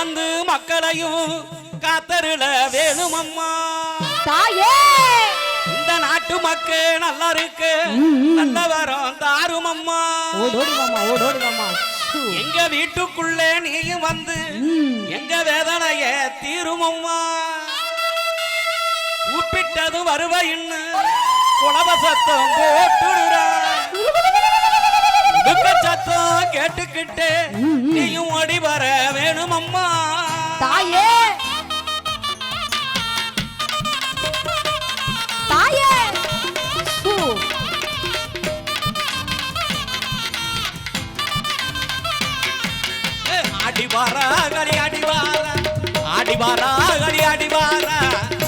கந்தறந்து மக்களையும் காத்தருள வேணும் அம்மா தாயே! இந்த நாட்டு மக்கள் நல்லா இருக்கு நல்ல வரம் தாரும் அம்மா ஓடோடி வாமா ஓடோடி வாமா சு. எங்க வீட்டுக்குள்ளே நீயும் வந்து. எங்க வேதனைய தீரும் அம்மா உப்பிட்டதும் வருவைன்னு குலவ சத்தம் போட்டுடுறா. சத்தம் கேட்டுக்கிட்டு அம்மா. தாயே. தாயே. சு. ஆடி வாரா கலி ஆடி வாரா. ஆடி வாரா கலி ஆடி வாரா.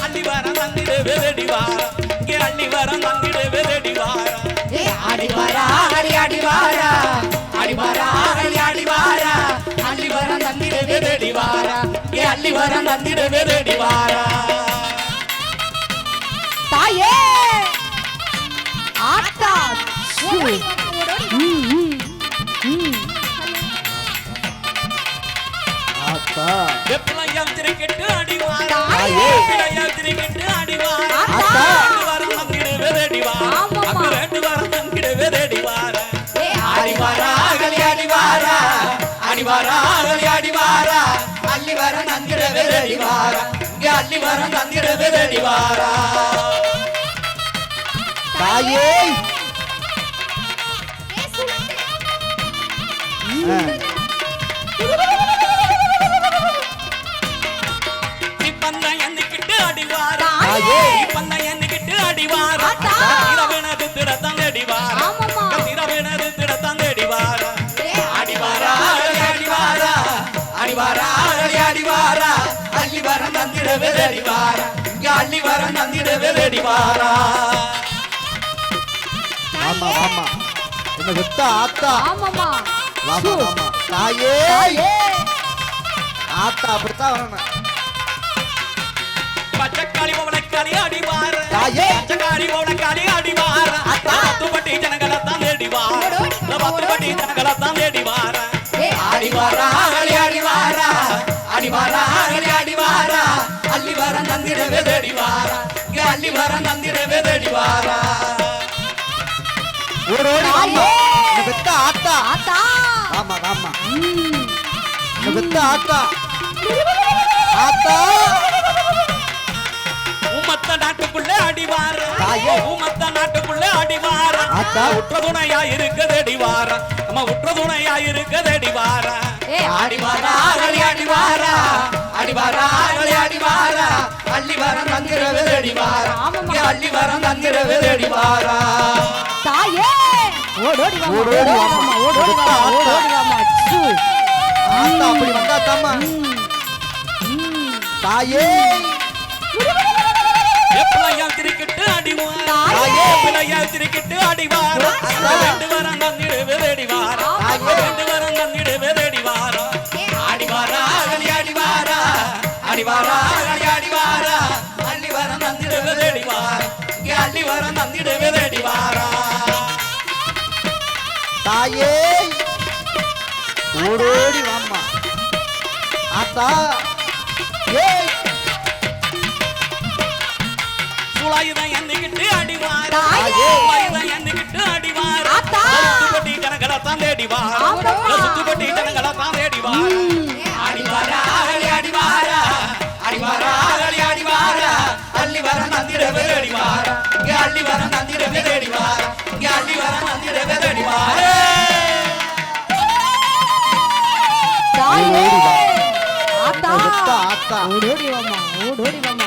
அள்ளி வர தந்திடு வெதடி வாரா. இங்கே அள்ளி வர. தந்திடு வெதடி வாரா ஏ ஆடி வாரா ஆடி ஆடி வாரா ஆடி வாரா கலி ஆடி வாரா அள்ளி வர தந்திடு வெதடி வாரா இங்கே அள்ளி வர தந்திடு வெதடி வாரா தாயே ஆத்தா சு. ம், ம், ம். ஆத்தா வெப்பலையம் திருக்கிட்டு அடி வாரா தாயே. நந்திட வெதடி வாரா இங்க அள்ளி வர நந்திட வெதடி வாரா. தாயே! ஆ, இப்பந்த எண்ணிக்கிட்டு அடி வாரா. வர நந்திட வெதடி வாரா. இங்க அள்ளி வர நந்திட வெதடி வாரா. ஆமா ஆமா. என்ன வித்த ஆத்தா? ஆமாமா வாமா வாமா. தாயே. ஆத்தா அப்படித்தான் வரணும். பச்சைக்காளி பவனக்காளி அடிவார தாயே. பச்சைக்காளி பவனக்காளி அடிவார அத்தா. பத்துப்பட்டி ஜனங்களை தான் தேடிவார பத்துப்பட்டி ஜனங்களை தான் தேடிவார அடிவாரா அகலி அடிவாரா அடிவாரா நந்திடவே தேடிவாரா இங்க அள்ளி வர நந்திடவே தேடிவாரா ஓடோடி வாமா என்ன வித்த ஆத்தா. ஆத்தா. ஆமா ஆமா. ஆத்தா. ஆத்தா. உமத்த நாட்டுக்குள்ள அடிவார? தாயே. உமத்த நாட்டுக்குள்ள அடிவார? ஆத்தா. உற்ற துணையா இருக்குது அடிவார நம்ம உற்ற துணையா இருக்குது அடிவார ஏ அடிவாரா அகலி அடிவாரா அடிவாரா அடிவாரா அள்ளி வர நந்திரவே அடிவாரா ஆமாம்மா. இங்க அள்ளி வர நந்திரவே அடிவாரா தாயே ஓடோடி ஓடோடி வாமா. ஓடோடி வாமா ஆத்தா. அப்படி வந்தா தாமா. தாயே எப்பளையால் திருக்கிட்டு அடிவார் தாயே. எப்பளையால் திருக்கிட்டு அடிவார் அத்தா. ரெண்டு வரம் தந்திடு வெதடிவார் ஆமா. ரெண்டு வரம் தந்திடு வெதடிவார் அடிவாரா அகலி அடிவாரா? அள்ளி வரம் தந்திடு வெதடிவார் இங்க அள்ளி வரம் தந்திடு வெதடிவாரா தாயே ஓடோடி வாமா ஆத்தா ஏய். சுளாயுதம் எண்ணிக்கிட்டு அடிவார்? தாயே. சுளாயுதம் எண்ணிக்கிட்டு அடிவார்? ஆத்தா. சுத்துப்பட்டி ஜனங்களை தான் தேடிவார். சுத்துப்பட்டி ஜனங்களை தான் தேடிவார் ஓடோடி வாமா ஓடோடி வாமா.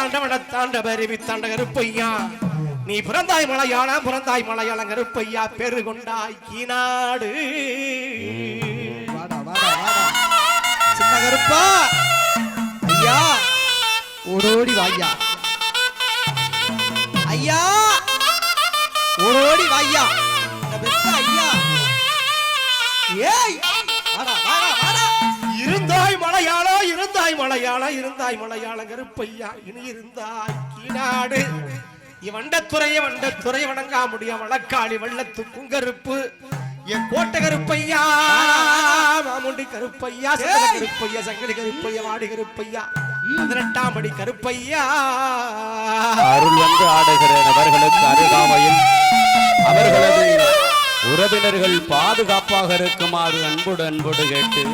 பரவித்தாண்ட வனத்தாண்ட பரவித்தாண்ட கருப்பையா நீ பிறந்தாய் மலையாள பிறந்தாய் மலையாள கருப்பையா பெரு கொண்டாய் ஈநாடு சின்ன கருப்பா. ஐயா ஓடோடி வாய்யா. ஐயா ஓடோடி வாய்யா. ஐயா. ஏய் மலையாளா இருந்தாய் மலையாளா இருந்தாய் மலையாள கருப்பையா இனி இருந்தாய். ஈநாடு இவண்டத்துறைய வண்டத்துறை வணங்கா முடிய வழக்காளி வள்ளத்து குங்கருப்பு. என் கோட்டை கருப்பையா மாமுண்டி கருப்பையா சங்கல கருப்பையா சங்கலி கருப்பையா வாடி கருப்பையா. பதினெட்டாம் படி கருப்பையா. அருள் வந்து ஆடுகிற நபர்களுக்கு அருகாமையில். அவர்களது உறவினர்கள் பாதுகாப்பாக இருக்குமாறு அன்போடு அன்போடு கேட்டு.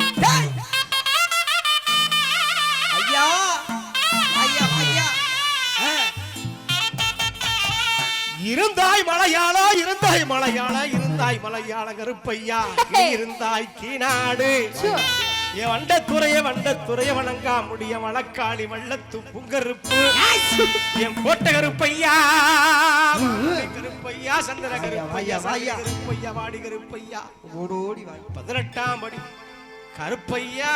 இருந்தாய் மலையாளா இருந்தாய் மலையாளா இருந்தாய் மலையாள கருப்பையா நீ இருந்தாய் கீநாடு. என் வண்டத்துறைய வண்டத்துறைய வணங்கா முடிய வழக்காளி வள்ளத்து புங்கருப்பு. என் கோட்டை கருப்பையா கருப்பையா சந்திர கருப்பையா வாயா. கருப்பையா வாடி கருப்பையா. ஓடோடி பதினெட்டாம் படி. கருப்பையா.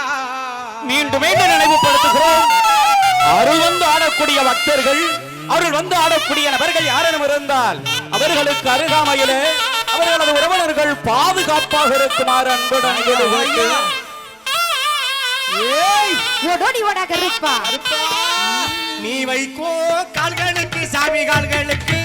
மீண்டும் மீண்டும் நினைவுபடுத்துகிறோம். அருள் வந்து ஆடக்கூடிய பக்தர்கள் அருள் வந்து ஆடக்கூடிய நபர்கள் யாரெனும் இருந்தால் அவர்களுக்கு அருகாமையிலே அவர்களது உறவினர்கள் பாதுகாப்பாக இருக்குமாறு அன்போடு அன்போடு கேட்டு ஏய் ஓடோடி வாடா கருப்பா. நீ வைக்கோ கால்களுக்கு சாமி கால்களுக்கு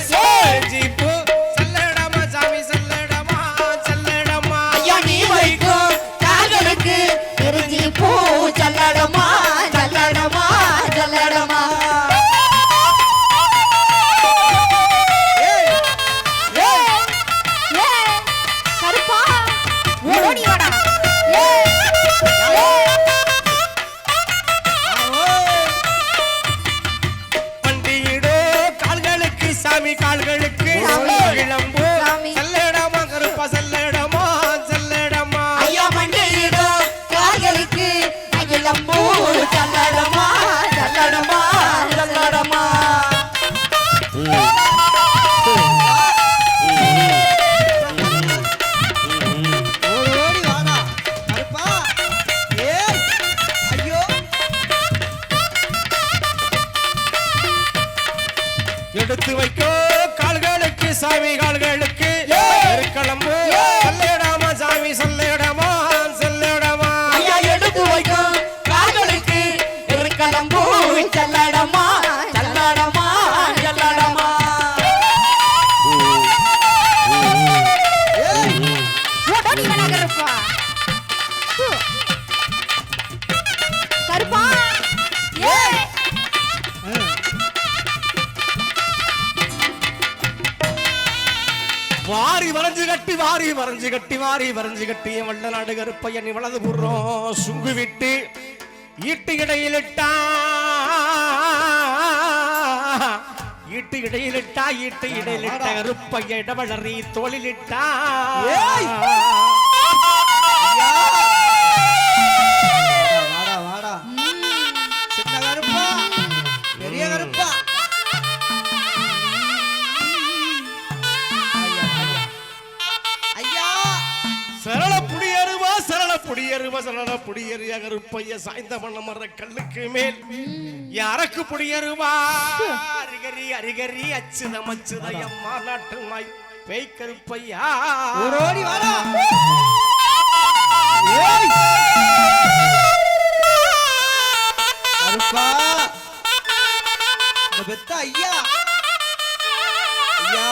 வரைஞ்சு கட்டி வாரி வரைஞ்சு கட்டி வாரி வரைஞ்சு கட்டி வள்ள நாடு கருப்பையன் வலது புறம். சுங்கு விட்டு ஈட்டு இடையிலிட்டா ஈட்டு இடையிலிட்டா ஈட்டு இடையிலிட்ட கருப்பைய இடவளரி தோளிலிட்டா. சரள புடியறிய கருப்பைய சாய்ந்த பண்ண மர கல்லுக்கு மேல். யாருக்கு புடியருவா அரிகரி அரிகரி அச்சுதம் அச்சுதயம்மா நாட்டு மாய் பேய் கருப்பையா ஓடோடி வாடா கருப்பா பெத்த ஐயா. ஐயா.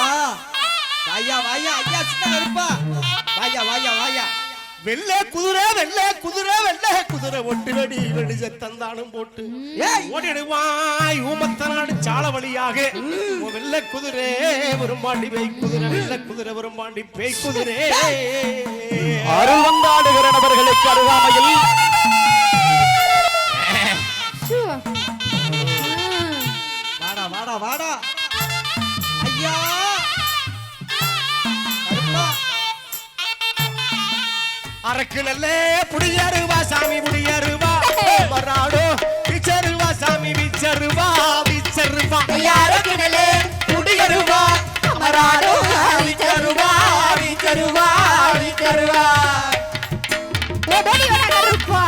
வாயா வாயா ஐயா சின்ன கருப்பா வாயா வாயா வாயா. வெள்ளை குதிரை வெள்ளை குதிரை வெள்ளை குதிரை ஒட்டு வெடி வெடி சத்தந்தானும் போட்டு. ஓடிடுவாய் ஊமத்த நாடு சால வழியாக. வெள்ளை குதிரை வரும்பாண்டி பேய் குதிரை வெள்ளை குதிரை வரும்பாண்டி பேய் குதிரை. அருள் நபர்களுக்கு அருகாமையில். வாடா வாடா வாடா. அரக்குல புடியருவா சாமி புடியருவா. மராடோ பிச்சருவா சாமி பிச்சருவா பிச்சருவா அரக்குல புடியருவா மராடோ பிச்சருவா பிச்சருவா பிச்சருவா ஒரே ஒரு கருப்பா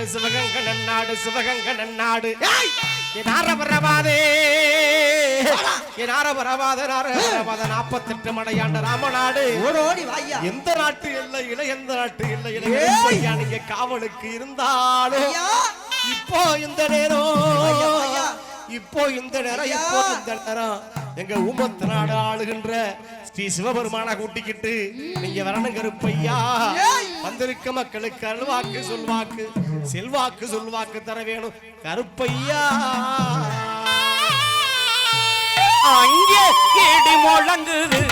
நன்னாடு சிவகங்க நன்னாடு சிவகங்க நன்னாடு நார வரவாதே நார வரவாத நார வரவாத நாற்பத்தெட்டு மடையாண்ட ராமநாடு ஓடோடி எந்த நாட்டு இல்லை இல்லை எந்த நாட்டு இல்லை இல்லை நீங்க காவலுக்கு இருந்தாலும் இப்போ இந்த நேரம். இப்போ இந்த நேரம் இப்போ இந்த நேரம். எங்க உமத்து நாடு ஆளுகின்ற ஸ்ரீ சிவபெருமான கூட்டிக்கிட்டு நீங்க வரணும் கருப்பையா. வந்திருக்க மக்களுக்கு அருள்வாக்கு சொல்வாக்கு செல்வாக்கு சொல்வாக்கு தர வேணும். கருப்பையா. அங்கே கேடி முழங்குது.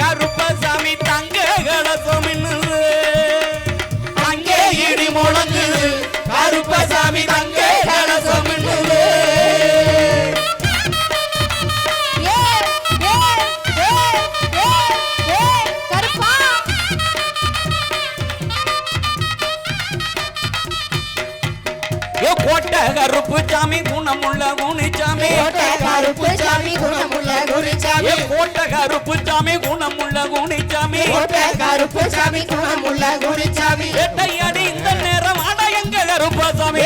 கருப்பசாமி தங்க கலசம் கருப்பசாமி குணம் உள்ள குடிச்சாமி எட்டையடி இந்த நேரம் அடையங்கள் கருப்பசாமி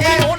看看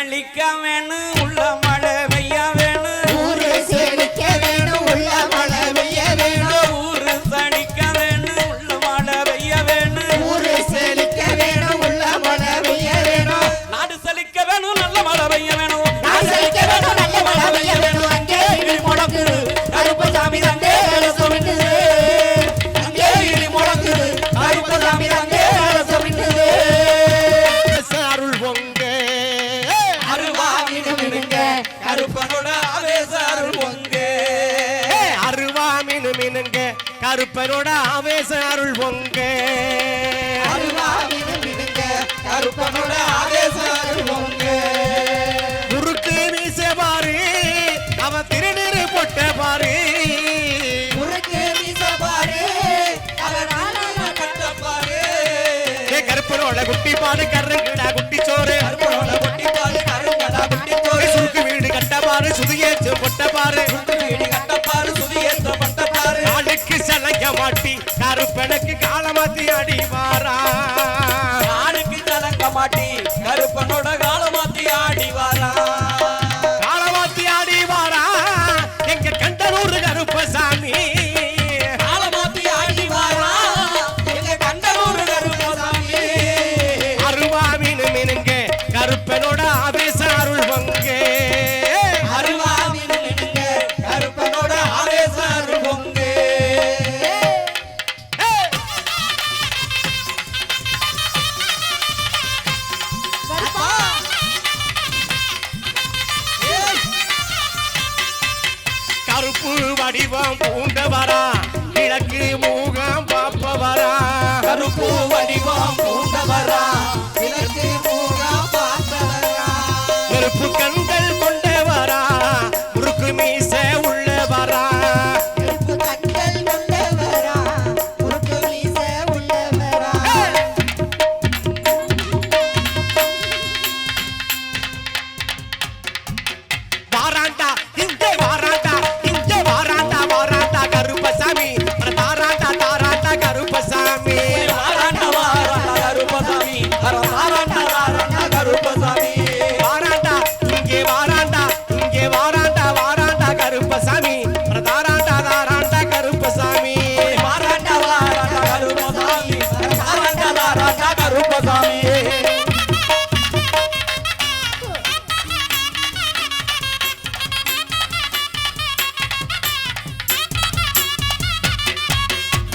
களிக்க வேணும் உள்ளமா கருப்பரோட ஆவேச அருள் பொங்க. கருப்பனோட ஆவேச அருள் பொங்க. குருட்டு மீச பாரு அவ திருநீரு பொட்ட பாரு குருக்கு மீச பாரு கருப்பனோட குட்டி பாடு கருங்கடா குட்டி சோறு கருப்பனோட குட்டி பாடு கருங்கடா குட்டி சோறு சுருக்கு வீடு கட்ட பாரு வெனக்கு காலமாத்தி அடிவாரா ஆணுக்கு தலங்க மாட்டி கருப்பனோட காலமாத்தி ஆடிவாரா?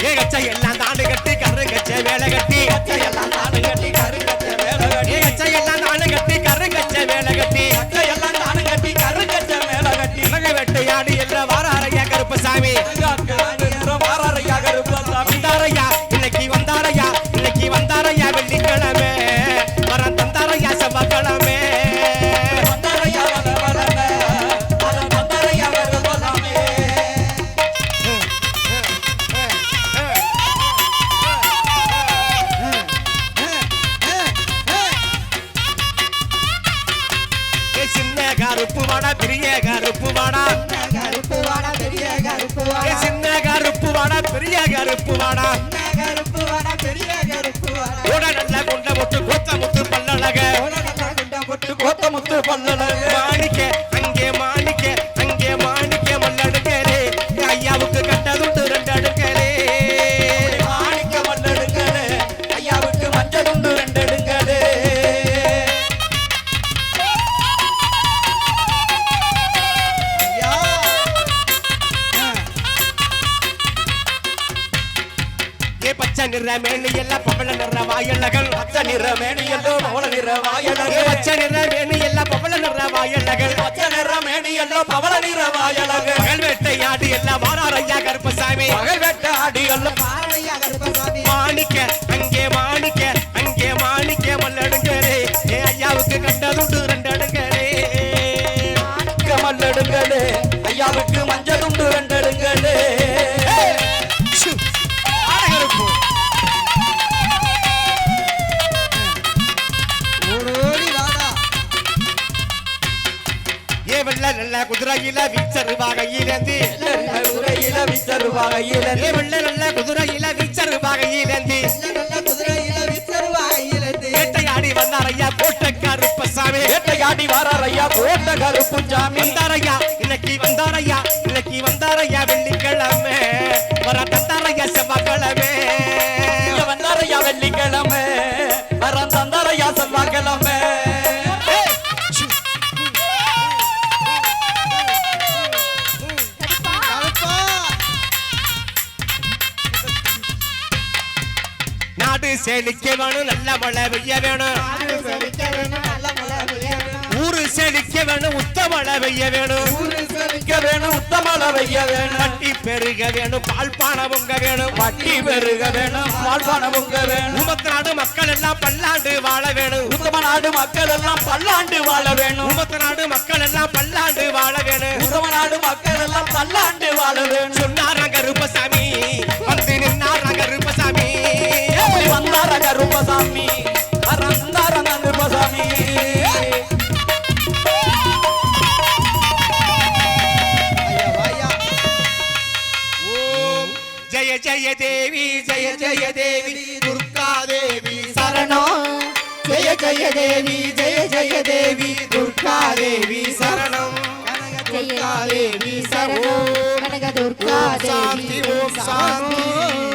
ஏகச்ச எல்லாம் தாண்டு கட்டி கரு கச்ச வேலை கட்டி. எல்லாம் தாண்டு கட்டி கரு கச்ச வேலை கட்டி. ஏகச்ச எல்லாம் தாண்டு கட்டி கரு கச்ச வேலை கட்டி. எல்லாம் தாண்டு கட்டி கருப்பசாமி. பெரிய கருப்பு வாடா கருப்பு வாடா பெரிய கருப்பு வாடா ஓட நல்ல குண்ட முட்டு கோத்த முத்து பல்லழக. ஓட நல்ல குண்ட முட்டு கோத்த முத்து பல்லழக. மாணிக்க மேனியல்லோ பவள நிற வாயழகு போட்ட கருப்பு சாமி வந்தாரையா இன்னைக்கு வந்தாரையா இன்னைக்கு வந்தாரையா வெள்ளிக்கிழமை. வர தந்தாரையா செவ்வாய்க்கிழமை. வந்தாரையா வெள்ளிக்கிழமை. வரம் தந்தாரையா செவ்வாய்க்கிழமை. நாடு செழிக்க வேணும் நல்ல மழை பெய்ய வேணும். நாடு செழிக்க வேணும் செழிக்க வேணும் உத்த மழை பெய்ய வேணும் செழிக்க வேணும் உத்தமல வைக்க வேணும். வட்டி பெருக வேணும் பால் பானை பொங்க வேணும். வட்டி பெருக வேணும் வாழ்வான பொங்க வேணும். உமத்து நாடு மக்கள் எல்லாம் பல்லாண்டு வாழ வேணும். உத்தம நாடு மக்கள் எல்லாம் பல்லாண்டு வாழ வேணும். உமத்து நாடு மக்கள் எல்லாம் பல்லாண்டு வாழ வேணும். உத்தம நாடு மக்கள் எல்லாம் பல்லாண்டு வாழ வேணும். சொன்னாராங்க கருப்பசாமி வந்து நின்னாராங்க கருப்பசாமி எப்படி வந்தார கருப்பசாமி ஜெய தேவி ஜெய ஜெய தேவி துர்கா தேவி சரணம். துர்கா தேவி சரணம் கனக துர்கா சாந்தி. ஓம் சாந்தி.